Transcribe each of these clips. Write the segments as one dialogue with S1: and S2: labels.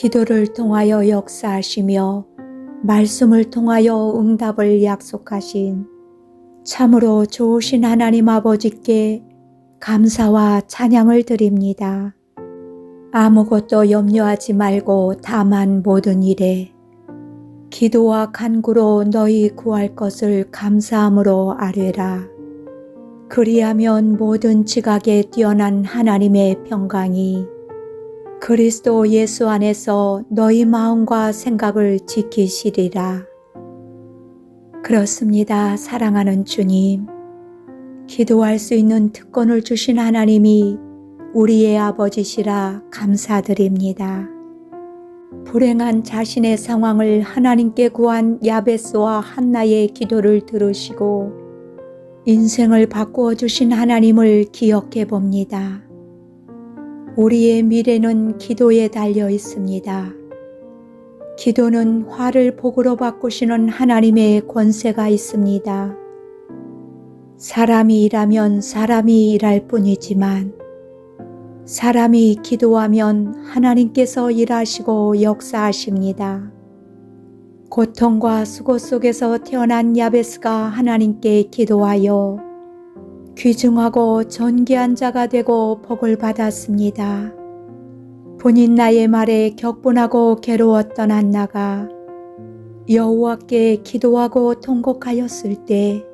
S1: 기도를 통하여 역사하시며 말씀을 통하여 응답을 약속하신 참으로 좋으신 하나님 아버지께 감사와 찬양을 드립니다. 아무것도 염려하지 말고 다만 모든 일에 기도와 간구로 너희 구할 것을 감사함으로 아뢰라. 그리하면 모든 지각에 뛰어난 하나님의 평강이 그리스도 예수 안에서 너희 마음과 생각을 지키시리라. 그렇습니다. 사랑하는 주님. 기도할 수 있는 특권을 주신 하나님이 우리의 아버지시라 감사드립니다. 불행한 자신의 상황을 하나님께 구한 야베스와 한나의 기도를 들으시고 인생을 바꾸어 주신 하나님을 기억해 봅니다. 우리의 미래는 기도에 달려 있습니다. 기도는 화를 복으로 바꾸시는 하나님의 권세가 있습니다. 사람이 일하면 사람이 일할 뿐이지만 사람이 기도하면 하나님께서 일하시고 역사하십니다. 고통과 수고 속에서 태어난 야베스가 하나님께 기도하여 귀중하고 존귀한 자가 되고 복을 받았습니다. 본인 나의 말에 격분하고 괴로웠던 한나가 여호와께 기도하고 통곡하였을 때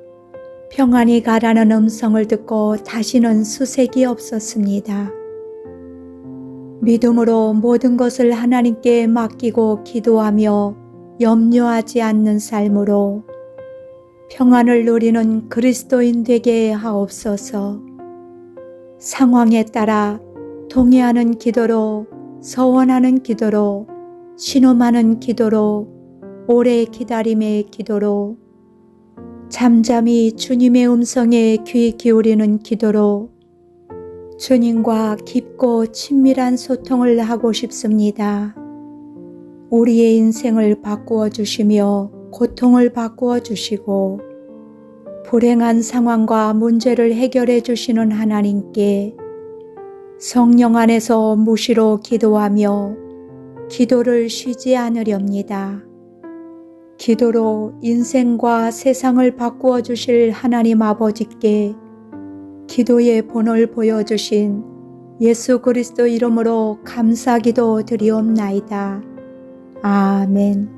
S1: 평안히 가라는 음성을 듣고 다시는 수색이 없었습니다. 믿음으로 모든 것을 하나님께 맡기고 기도하며 염려하지 않는 삶으로 평안을 누리는 그리스도인 되게 하옵소서. 상황에 따라 동의하는 기도로, 서원하는 기도로, 신음하는 기도로, 오래 기다림의 기도로, 잠잠히 주님의 음성에 귀 기울이는 기도로 주님과 깊고 친밀한 소통을 하고 싶습니다. 우리의 인생을 바꾸어 주시며 고통을 바꾸어 주시고 불행한 상황과 문제를 해결해 주시는 하나님께 성령 안에서 무시로 기도하며 기도를 쉬지 않으렵니다. 기도로 인생과 세상을 바꾸어 주실 하나님 아버지께 기도의 본을 보여주신 예수 그리스도 이름으로 감사기도 드리옵나이다. 아멘.